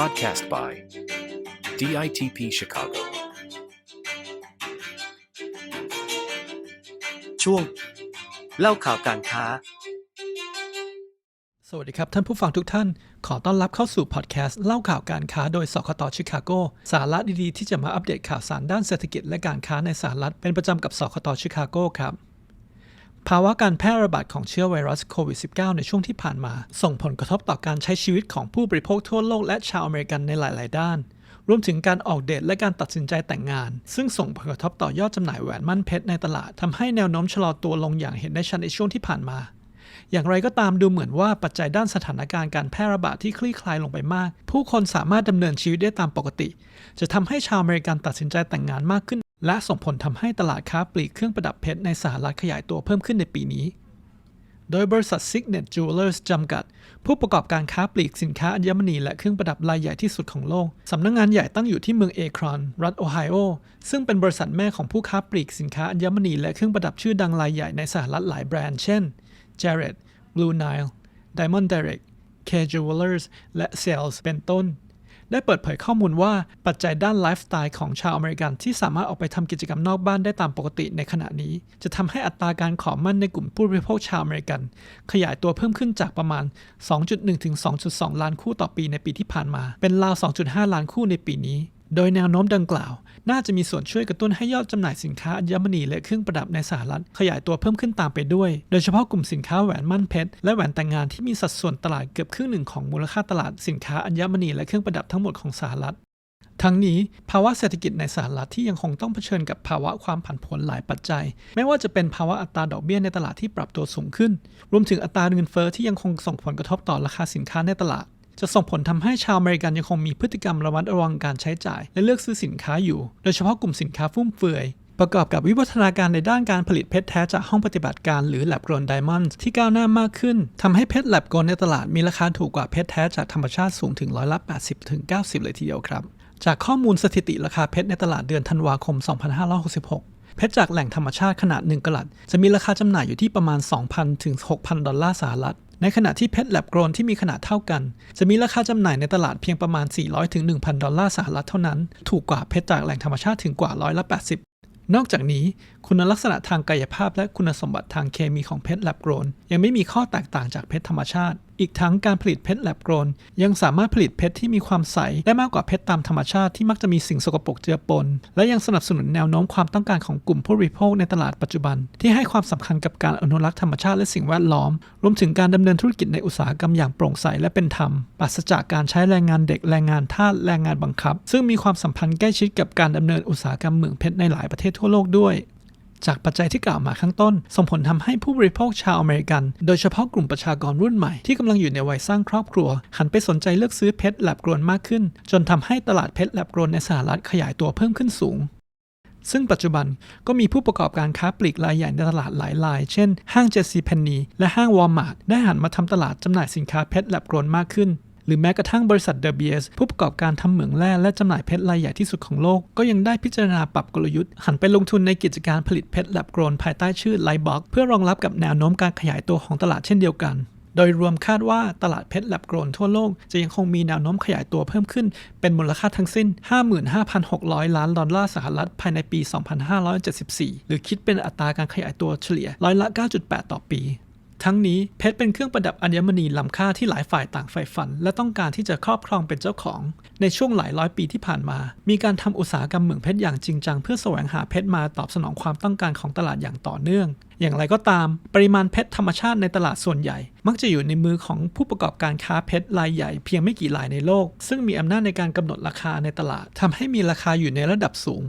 podcast by DITP Chicago. ช่วง เล่าข่าวการค้า สวัสดีครับท่านผู้ฟังทุกท่าน ขอต้อนรับเข้าสู่พอดแคสต์เล่าข่าวการค้าโดยสคตชิคาโก สาระดีๆ ที่จะมาอัปเดตข่าวสารด้านเศรษฐกิจและการค้าในสหรัฐเป็นประจำกับสคตชิคาโกครับ ภาวะการแพร่ระบาดของเชื้อไวรัสโควิด -19 ในช่วงที่ผ่านมา ส่งผลกระทบต่อการใช้ชีวิตของผู้บริโภคทั่วโลกและชาวอเมริกันในหลาย ๆ ด้าน รวมถึงการออกเดทและการตัดสินใจแต่งงาน ซึ่งส่งผลกระทบต่อยอดจำหน่ายแหวนมั่นเพชรในตลาดทำให้แนวโน้มชะลอตัวลงอย่างเห็นได้ชัดในช่วงที่ผ่านมา อย่างไรก็ตามดูเหมือนว่าปัจจัยด้านสถานการณ์การแพร่ระบาดที่คลี่คลายลงไปมาก ผู้คนสามารถดำเนินชีวิตได้ตามปกติ จะทำให้ชาวอเมริกันตัดสินใจแต่งงานมากขึ้น และส่งผลทำให้ตลาดค้าปลีกเครื่องประดับเพชรในสหรัฐขยายตัวเพิ่มขึ้นในปีนี้ โดยบริษัท Signet Jewelers จำกัด ผู้ประกอบการค้าปลีกสินค้าอัญมณีและเครื่องประดับรายใหญ่ที่สุดของโลก สำนักงงานใหญ่ตั้งอยู่ที่เมืองเอครอน รัฐโอไฮโอ ซึ่งเป็นบริษัทแม่ของผู้ค้าปลีกสินค้าอัญมณีและเครื่องประดับชื่อดังรายใหญ่ในสหรัฐหลายแบรนด์ เช่น Jared Blue Nile Diamond Direct K Jewelers และ Sales เป็นต้น ได้เปิดเผยข้อมูลว่าปัจจัยด้านไลฟ์สไตล์ของชาวอเมริกันที่สามารถออกไปทำกิจกรรมนอกบ้านได้ตามปกติในขณะนี้ จะทำให้อัตราการขอมั่นในกลุ่มผู้บริโภคชาวอเมริกัน ขยายตัวเพิ่มขึ้นจากประมาณ 2.1 ถึง 2.2 ล้านคู่ต่อปีในปีที่ผ่านมา เป็นราว 2.5 ล้านคู่ในปีนี้ โดยแนวโน้มดังกล่าว น่าจะมีส่วนช่วยกระตุ้นให้ยอดจำหน่ายสินค้าอัญมณีและเครื่องประดับในสหรัฐ ขยายตัวเพิ่มขึ้นตามไปด้วย โดยเฉพาะกลุ่มสินค้าแหวนมั่นเพชรและแหวนแต่งงานที่มีสัดส่วนตลาดเกือบครึ่งหนึ่งของมูลค่าตลาดสินค้าอัญมณีและเครื่องประดับทั้งหมดของสหรัฐทั้งนี้ภาวะเศรษฐกิจในสหรัฐที่ยังคงต้องเผชิญกับภาวะความผันผวนหลายปัจจัย ไม่ว่าจะเป็นภาวะอัตราดอกเบี้ยในตลาดที่ปรับตัวสูงขึ้น รวมถึงอัตราเงินเฟ้อที่ยังคงส่งผลกระทบต่อราคาสินค้าในตลาด จะส่งผลทำให้ชาวอเมริกันยังคงมีพฤติกรรมระมัดระวังการใช้จ่าย และเลือกซื้อสินค้าอยู่ โดยเฉพาะกลุ่มสินค้าฟุ่มเฟือย ประกอบกับวิวัฒนาการในด้านการผลิตเพชรแท้จากห้องปฏิบัติการหรือ lab grown diamond ที่ก้าวหน้ามากขึ้นทำให้เพชร lab grown ในตลาดมีราคาถูกกว่าเพชรแท้จากธรรมชาติสูงถึงร้อยละ80ถึง90 เลยทีเดียวครับ จากข้อมูลสถิติราคาเพชรในตลาดเดือนธันวาคม 2566เพชรจากแหล่งธรรมชาติขนาด 1กะรัตจะมีราคาจำหน่ายอยู่ที่ประมาณ 2,000 ถึง 6,000 ดอลลาร์สหรัฐ ในขณะที่เพชรแลบโกรนที่มีขนาดเท่ากัน จะมีราคาจำหน่ายในตลาดเพียงประมาณ 400ถึง1,000 ดอลลาร์สหรัฐเท่านั้น ถูกกว่าเพชรจากแหล่งธรรมชาติถึงกว่าร้อยละ80นอกจากนี้คุณลักษณะทางกายภาพและคุณสมบัติทางเคมีของเพชรแลบโกรนยังไม่มีข้อแตกต่างจากเพชรธรรมชาติอีกทั้งการผลิตเพชรแลบกรนยังสามารถผลิตเพชรที่มีความใสได้มากกว่าเพชรตามธรรมชาติที่มักจะมีสิ่งสกปรกเจือปน และยังสนับสนุนแนวโน้มความต้องการของกลุ่มผู้บริโภคในตลาดปัจจุบัน ที่ให้ความสำคัญกับการอนุรักษ์ธรรมชาติและสิ่งแวดล้อม รวมถึงการดำเนินธุรกิจในอุตสาหกรรมอย่างโปร่งใสและเป็นธรรมปราศจากการใช้แรงงานเด็กแรงงานทาสแรงงานบังคับ ซึ่งมีความสัมพันธ์ใกล้ชิดกับการดำเนินอุตสาหกรรมเหมืองเพชรในหลายประเทศทั่วโลกด้วย จากปัจจัยที่กล่าวมาข้างต้น ส่งผลทำให้ผู้บริโภคชาวอเมริกัน โดยเฉพาะกลุ่มประชากรรุ่นใหม่ที่กำลังอยู่ในวัยสร้างครอบครัว หันไปสนใจเลือกซื้อเพชรแลบกรวนมากขึ้น จนทำให้ตลาดเพชรแลบกรวนในสหรัฐขยายตัวเพิ่มขึ้นสูงซึ่งปัจจุบันก็มีผู้ประกอบการค้าปลีกรายใหญ่ในตลาดหลายราย เช่น ห้างเจสซี่เพนนีและห้างวอลมาร์ทได้หันมาทำตลาดจำหน่ายสินค้าเพชรแลบกรวนมากขึ้น หรือแม้กระทั่งบริษัทเดอะเบียสผู้ประกอบการทำเหมืองแร่และจำหน่ายเพชรรายใหญ่ที่สุดของโลก ก็ยังได้พิจารณาปรับกลยุทธ์ หันไปลงทุนในกิจการผลิตเพชรแลบโกรนภายใต้ชื่อไลบ็อกเพื่อรองรับกับแนวโน้มการขยายตัวของตลาดเช่นเดียวกันโดยรวมคาดว่าตลาดเพชรแลบโกรนทั่วโลก จะยังคงมีแนวโน้มขยายตัวเพิ่มขึ้น เป็นมูลค่าทั้งสิ้น 55,600 ล้านดอลลาร์สหรัฐภายในปี 2574 หรือคิดเป็นอัตราการขยายตัวเฉลี่ยร้อยละ 9.8 ต่อปี ทั้งนี้เพชรเป็นเครื่องประดับอัญมณีล้ำค่าที่หลายฝ่ายต่างใฝ่ฝัน และต้องการที่จะครอบครองเป็นเจ้าของ ในช่วงหลายร้อยปีที่ผ่านมา มีการทำอุตสาหกรรมเหมืองเพชรอย่างจริงจัง เพื่อแสวงหาเพชรมาตอบสนองความต้องการของตลาดอย่างต่อเนื่อง อย่างไรก็ตาม ปริมาณเพชรธรรมชาติในตลาดส่วนใหญ่ มักจะอยู่ในมือของผู้ประกอบการค้าเพชรรายใหญ่เพียงไม่กี่รายในโลก ซึ่งมีอำนาจในการกำหนดราคาในตลาดทำให้มีราคาอยู่ในระดับสูง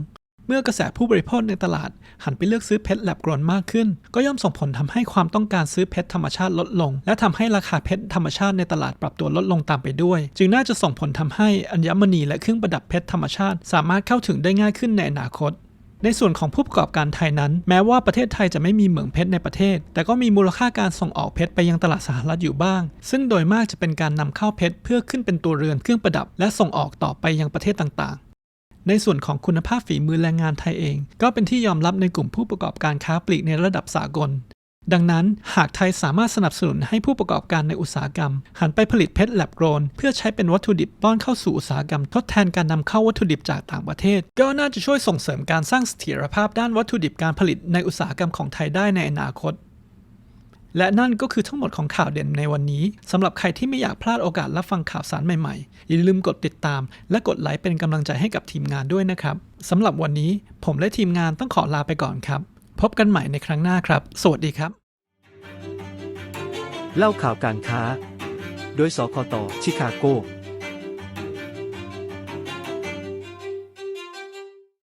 เมื่อกระแสผู้บริโภคในตลาด หันไปเลือกซื้อเพชรแลบกรอนมากขึ้น ก็ย่อมส่งผลทำให้ความต้องการซื้อเพชรธรรมชาติลดลง และทำให้ราคาเพชรธรรมชาติในตลาดปรับตัวลดลงตามไปด้วย จึงน่าจะส่งผลทำให้อัญมณีและเครื่องประดับเพชรธรรมชาติ สามารถเข้าถึงได้ง่ายขึ้นในอนาคตในส่วนของผู้ประกอบการไทยนั้น แม้ว่าประเทศไทยจะไม่มีเหมืองเพชรในประเทศ แต่ก็มีมูลค่าการส่งออกเพชรไปยังตลาดสหรัฐอยู่บ้าง ซึ่งโดยมากจะเป็นการนำเข้าเพชรเพื่อขึ้นเป็นตัวเรือนเครื่องประดับ และส่งออกต่อไปยังประเทศต่าง ในส่วนของคุณภาพฝีมือแรงงานไทยเอง ก็เป็นที่ยอมรับในกลุ่มผู้ประกอบการค้าปลีกในระดับสากล ดังนั้นหากไทยสามารถสนับสนุนให้ผู้ประกอบการในอุตสาหกรรม หันไปผลิตเพชรแลบโกรนเพื่อใช้เป็นวัตถุดิบป้อนเข้าสู่อุตสาหกรรม ทดแทนการนำเข้าวัตถุดิบจากต่างประเทศ ก็น่าจะช่วยส่งเสริมการสร้างเสถียรภาพด้านวัตถุดิบการผลิตในอุตสาหกรรมของไทยได้ในอนาคต และนั่นก็คือทั้งหมดของข่าวเด่นในวันนี้สำหรับใครที่ไม่อยากพลาดโอกาสรับฟังข่าวสารใหม่ๆ อย่าลืมกดติดตาม และกดไลค์เป็นกำลังใจให้กับทีมงานด้วยนะครับสำหรับวันนี้ผมและทีมงานต้องขอลาไปก่อนครับ พบกันใหม่ในครั้งหน้าครับ สวัสดีครับ เล่าข่าวการค้า โดยสคตชิคาโก